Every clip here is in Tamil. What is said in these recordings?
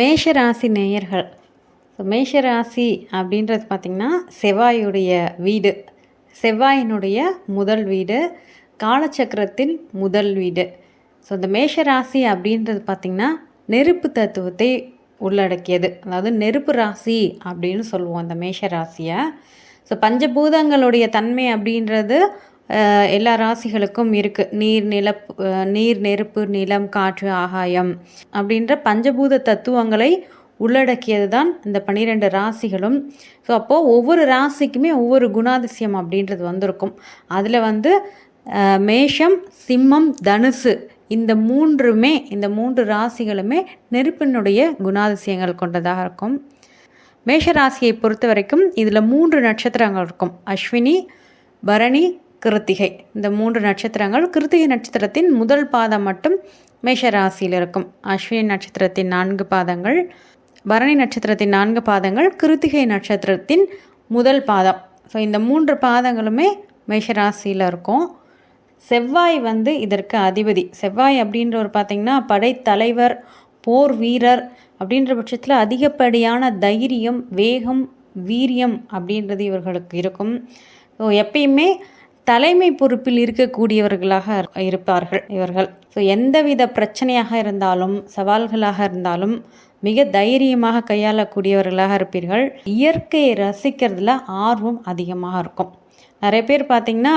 மேஷராசி நேயர்கள். ஸோ மேஷராசி அப்படின்றது பார்த்திங்கன்னா செவ்வாயுடைய வீடு. செவ்வாயினுடைய முதல் வீடு. காலச்சக்கரத்தின் முதல் வீடு. ஸோ இந்த மேஷராசி அப்படின்றது பார்த்திங்கன்னா நெருப்பு தத்துவத்தை உள்ளடக்கியது. அதாவது நெருப்பு ராசி அப்படின்னு சொல்லுவோம் அந்த மேஷ ராசியை ஸோ பஞ்சபூதங்களுடைய தன்மை அப்படின்றது எல்லா ராசிகளுக்கும் இருக்குது நீர் நிலப் நீர் நெருப்பு நிலம் காற்று ஆகாயம் அப்படின்ற பஞ்சபூத தத்துவங்களை உள்ளடக்கியது தான் இந்த பன்னிரெண்டு ராசிகளும். ஸோ அப்போது ஒவ்வொரு ராசிக்குமே ஒவ்வொரு குணாதிசயம் அப்படின்றது வந்திருக்கும். அதில் வந்து மேஷம் சிம்மம் தனுசு இந்த மூன்றுமே இந்த மூன்று ராசிகளுமே நெருப்பினுடைய குணாதிசயங்கள் கொண்டதாக இருக்கும். மேஷ ராசியை பொறுத்த வரைக்கும் இதில் மூன்று நட்சத்திரங்கள் இருக்கும். அஸ்வினி பரணி கிருத்திகை. இந்த மூன்று நட்சத்திரங்கள் கிருத்திகை நட்சத்திரத்தின் முதல் பாதம் மட்டும் மேஷராசியில் இருக்கும். அஸ்வினி நட்சத்திரத்தின் நான்கு பாதங்கள் பரணி நட்சத்திரத்தின் நான்கு பாதங்கள் கிருத்திகை நட்சத்திரத்தின் முதல் பாதம். ஸோ இந்த மூன்று பாதங்களுமே மேஷராசியில் இருக்கும். செவ்வாய் வந்து இதற்கு அதிபதி. செவ்வாய் அப்படின்றவர் பார்த்தீங்கன்னா படைத்தலைவர் போர் வீரர் அப்படின்ற பட்சத்தில் அதிகப்படியான தைரியம் வேகம் வீரியம் அப்படின்றது இவர்களுக்கு இருக்கும். ஸோ எப்பயுமே தலைமை பொறுப்பில் இருக்கக்கூடியவர்களாக இருப்பார்கள் இவர்கள். ஸோ எந்தவித பிரச்சனையாக இருந்தாலும் சவால்களாக இருந்தாலும் மிக தைரியமாக கையாளக்கூடியவர்களாக இருப்பீர்கள். இயற்கையை ரசிக்கிறதுல ஆர்வம் அதிகமாக இருக்கும். நிறைய பேர் பார்த்தீங்கன்னா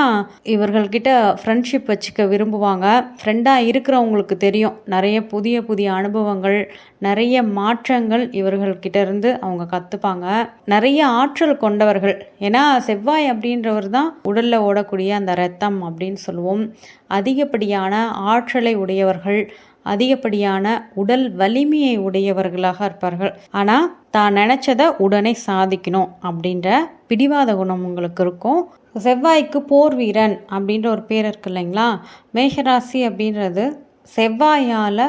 இவர்கள்கிட்ட ஃப்ரெண்ட்ஷிப் வச்சுக்க விரும்புவாங்க. ஃப்ரெண்டாக இருக்கிறவங்களுக்கு தெரியும். நிறைய புதிய புதிய அனுபவங்கள் நிறைய மாற்றங்கள் இவர்கள்கிட்ட இருந்து அவங்க கற்றுப்பாங்க நிறைய ஆற்றல் கொண்டவர்கள். ஏன்னா செவ்வாய் அப்படின்றவர் தான் உடலில் ஓடக்கூடிய அந்த ரத்தம் அப்படின்னு சொல்லுவோம். அதிகப்படியான ஆற்றலை உடையவர்கள். அதிகப்படியான உடல் வலிமையை உடையவர்களாக இருப்பார்கள். ஆனால் தான் நினச்சதை உடனே சாதிக்கணும் அப்படின்ற பிடிவாத குணம் உங்களுக்கு இருக்கும். செவ்வாய்க்கு போர் வீரன் அப்படின்ற ஒரு பேர் இருக்கு இல்லைங்களா? மேஷராசி அப்படின்றது செவ்வாயால்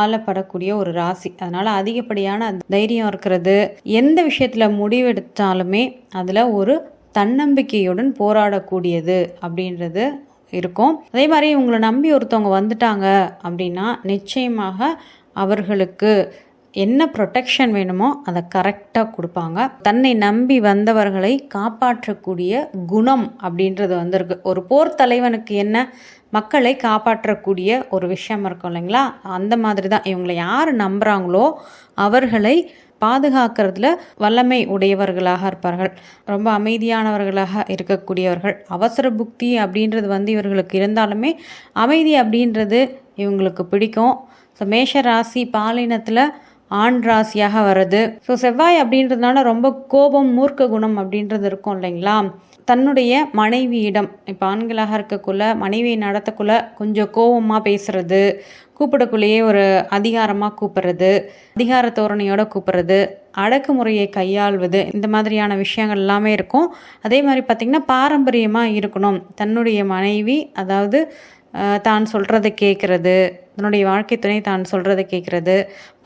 ஆளப்படக்கூடிய ஒரு ராசி. அதனால் அதிகப்படியான தைரியம் இருக்கிறது. எந்த விஷயத்தில் முடிவெடுத்தாலுமே அதில் ஒரு தன்னம்பிக்கையுடன் போராடக்கூடியது அப்படின்றது இருக்கும். அதே மாதிரி உங்களை நம்பி ஒருத்தவங்க வந்துட்டாங்க அப்படின்னா நிச்சயமாக அவர்களுக்கு என்ன ப்ரொடெக்ஷன் வேணுமோ அதை கரெக்டாக கொடுப்பாங்க. தன்னை நம்பி வந்தவர்களை காப்பாற்றக்கூடிய குணம் அப்படின்றது வந்திருக்கு. ஒரு போர் தலைவனுக்கு என்ன மக்களை காப்பாற்றக்கூடிய ஒரு விஷயம் இருக்கும் இல்லைங்களா? அந்த மாதிரி தான் இவங்களை யார் நம்புகிறாங்களோ அவர்களை பாதுகாக்கிறதுல வல்லமை உடையவர்களாக இருப்பார்கள். ரொம்ப அமைதியானவர்களாக இருக்கக்கூடியவர்கள். அவசர புக்தி அப்படின்றது வந்து இவர்களுக்கு இருந்தாலுமே அமைதி அப்படின்றது இவங்களுக்கு பிடிக்கும். ஸோ மேஷ ராசி பாலினத்தில் ஆண் ராசியாக வருது ஸோ செவ்வாய் அப்படின்றதுனால ரொம்ப கோபம் மூர்க்க குணம் அப்படின்றது இருக்கும் இல்லைங்களா? தன்னுடைய மனைவியிடம் இப்போ ஆண்களாக இருக்கக்குள்ள மனைவியை நடத்தக்குள்ள கொஞ்சம் கோபமாக பேசுறது கூப்பிடக்குள்ளேயே ஒரு அதிகாரமாக கூப்பிடுறது அதிகார தோரணையோட கூப்பிடுறது அடக்குமுறையை கையாள்வது இந்த மாதிரியான விஷயங்கள் எல்லாமே இருக்கும். அதே மாதிரி பார்த்திங்கன்னா பாரம்பரியமாக இருக்கணும். தன்னுடைய மனைவி அதாவது தான் சொல்கிறத கேட்குறது தன்னுடைய வாழ்க்கை துணை தான் சொல்கிறத கேட்குறது.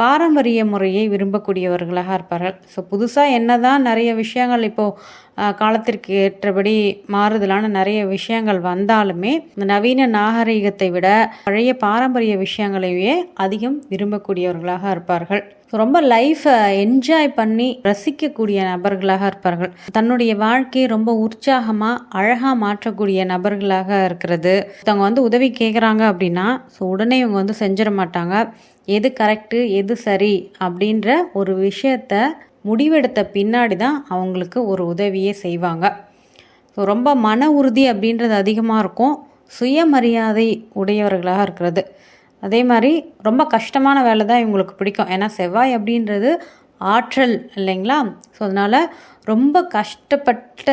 பாரம்பரிய முறையை விரும்பக்கூடியவர்களாக இருப்பார்கள். ஸோ புதுசாக என்ன தான் நிறைய விஷயங்கள் இப்போது காலத்திற்கு ஏற்றபடி மாறுதலான நிறைய விஷயங்கள் வந்தாலுமே இந்த நவீன நாகரிகத்தை விட பழைய பாரம்பரிய விஷயங்களையே அதிகம் விரும்பக்கூடியவர்களாக இருப்பார்கள். ரொம்ப லைஃப்பை என்ஜாய் பண்ணி ரசிக்கக்கூடிய நபர்களாக இருப்பார்கள். தன்னுடைய வாழ்க்கையை ரொம்ப உற்சாகமாக அழகாக மாற்றக்கூடிய நபர்களாக இருக்கிறது. ஒருத்தவங்க வந்து உதவி கேட்குறாங்க அப்படின்னா ஸோ உடனே இவங்க வந்து செஞ்சிட மாட்டாங்க எது கரெக்டு எது சரி அப்படின்ற ஒரு விஷயத்த முடிவெடுத்த பின்னாடி தான் அவங்களுக்கு ஒரு உதவியே செய்வாங்க. ஸோ ரொம்ப மன உறுதி அப்படின்றது அதிகமாக இருக்கும். சுயமரியாதை உடையவர்களாக இருக்கிறது. அதே மாதிரி ரொம்ப கஷ்டமான வேலை தான் இவங்களுக்கு பிடிக்கும். ஏன்னா செவ்வாய் அப்படின்றது ஆற்றல் இல்லைங்களா? ஸோ அதனால் ரொம்ப கஷ்டப்பட்ட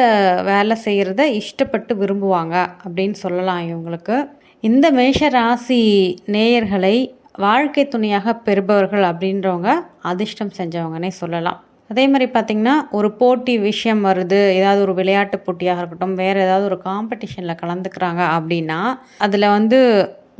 வேலை செய்கிறத இஷ்டப்பட்டு விரும்புவாங்க அப்படின்னு சொல்லலாம் இவங்களுக்கு. இந்த மேஷ ராசி நேயர்களை வாழ்க்கை துணையாக பெறுபவர்கள் அப்படின்றவங்க அதிர்ஷ்டம் செஞ்சவங்கன்னே சொல்லலாம். அதே மாதிரி பார்த்திங்கன்னா ஒரு போட்டி விஷயம் வருது ஏதாவது ஒரு விளையாட்டு போட்டியாக இருக்கட்டும் வேறு ஏதாவது ஒரு காம்படிஷனில் கலந்துக்கிறாங்க அப்படின்னா அதில் வந்து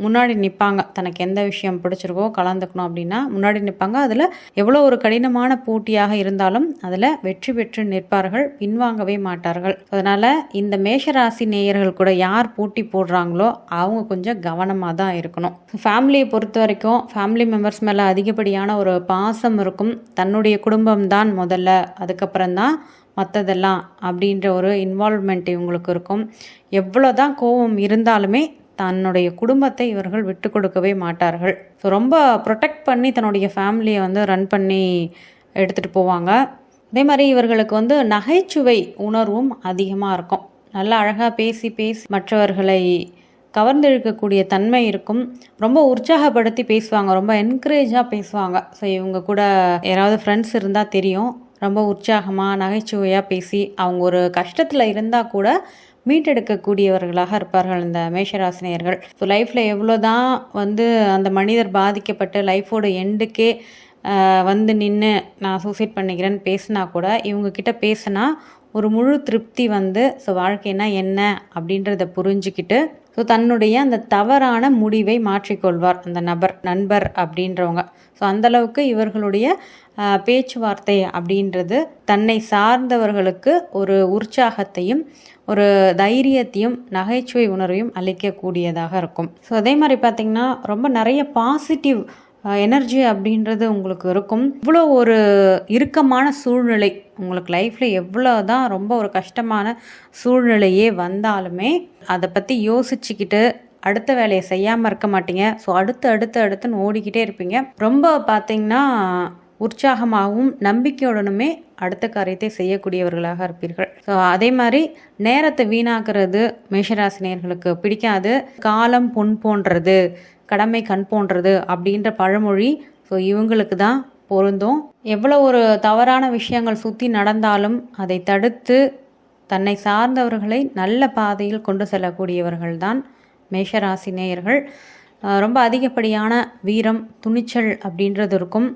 முன்னாடி நிற்பாங்க தனக்கு எந்த விஷயம் பிடிச்சிருக்கோ கலந்துக்கணும் அப்படின்னா முன்னாடி நிற்பாங்க அதில் எவ்வளோ ஒரு கடினமான போட்டியாக இருந்தாலும் அதில் வெற்றி பெற்று நிற்பார்கள் பின்வாங்கவே மாட்டார்கள். அதனால் இந்த மேஷராசி நேயர்கள் கூட யார் போட்டி போடுறாங்களோ அவங்க கொஞ்சம் கவனமாக தான் இருக்கணும். ஃபேமிலியை பொறுத்த வரைக்கும் ஃபேமிலி மெம்பர்ஸ் மேலே அதிகப்படியான ஒரு பாசம் இருக்கும். தன்னுடைய குடும்பம் தான் முதல்ல அதுக்கப்புறம் தான் மற்றதெல்லாம் அப்படின்ற ஒரு இன்வால்வ்மெண்ட் இவங்களுக்கு இருக்கும். எவ்வளோ தான் கோபம் இருந்தாலுமே தன்னுடைய குடும்பத்தை இவர்கள் விட்டு கொடுக்கவே மாட்டார்கள். ஸோ ரொம்ப ப்ரொடெக்ட் பண்ணி தன்னுடைய ஃபேமிலியை வந்து ரன் பண்ணி எடுத்துகிட்டு போவாங்க. அதே மாதிரி இவர்களுக்கு வந்து நகைச்சுவை உணர்வும் அதிகமாக இருக்கும். நல்லா அழகாக பேசி பேசி மற்றவர்களை கவர்ந்திழுக்கக்கூடிய தன்மை இருக்கும். ரொம்ப உற்சாகப்படுத்தி பேசுவாங்க. ரொம்ப என்கரேஜாக பேசுவாங்க. ஸோ இவங்க கூட யாராவது ஃப்ரெண்ட்ஸ் இருந்தால் தெரியும். ரொம்ப உற்சாகமாக நகைச்சுவையாக பேசி அவங்க ஒரு கஷ்டத்தில் இருந்தால் கூட மீட்டெடுக்கக்கூடியவர்களாக இருப்பார்கள் இந்த மேஷராசினியர்கள். ஸோ லைஃப்பில் எவ்வளோ தான் வந்து அந்த மனிதர் பாதிக்கப்பட்டு லைஃபோட எண்டுக்கே வந்து நின்று நான் சூசைட் பண்ணிக்கிறேன்னு பேசினா கூட இவங்கக்கிட்ட பேசினா ஒரு முழு திருப்தி வந்து ஸோ வாழ்க்கைனா என்ன அப்படின்றத புரிஞ்சுக்கிட்டு ஸோ தன்னுடைய அந்த தவறான முடிவை மாற்றிக்கொள்வார் அந்த நபர் நண்பர் அப்படின்றவங்க. ஸோ அந்தளவுக்கு இவர்களுடைய பேச்சுவார்த்தை அப்படின்றது தன்னை சார்ந்தவர்களுக்கு ஒரு உற்சாகத்தையும் ஒரு தைரியத்தையும் நகைச்சுவை உணர்வையும் அளிக்கக்கூடியதாக இருக்கும். ஸோ அதே மாதிரி பார்த்திங்கன்னா ரொம்ப நிறைய பாசிட்டிவ் எனர்ஜி அப்படின்றது உங்களுக்கு இருக்கும். இவ்வளோ ஒரு இறுக்கமான சூழ்நிலை உங்களுக்கு லைஃப்பில் எவ்வளோ தான் ரொம்ப ஒரு கஷ்டமான சூழ்நிலையே வந்தாலுமே அதை பற்றி யோசிச்சுக்கிட்டு அடுத்த வேலையை செய்யாமல் இருக்க மாட்டீங்க. ஸோ அடுத்து அடுத்து அடுத்துன்னு ஓடிக்கிட்டே இருப்பீங்க. ரொம்ப பார்த்தீங்கன்னா உற்சாகமாகவும் நம்பிக்கையுடனுமே அடுத்த காரியத்தை செய்யக்கூடியவர்களாக இருப்பீர்கள். ஸோ அதே மாதிரி நேரத்தை வீணாக்குறது மேஷராசினியர்களுக்கு பிடிக்காது. காலம் பொன் போன்றது கடமை கண் போன்றது அப்படின்ற பழமொழி ஸோ இவங்களுக்கு தான் பொருந்தும். எவ்வளோ ஒரு தவறான விஷயங்கள் சுற்றி நடந்தாலும் அதை தடுத்து தன்னை சார்ந்தவர்களை நல்ல பாதையில் கொண்டு செல்லக்கூடியவர்கள் தான் மேஷராசி நேயர்கள். ரொம்ப அதிகப்படியான வீரம் துணிச்சல் அப்படின்றது இருக்கும்.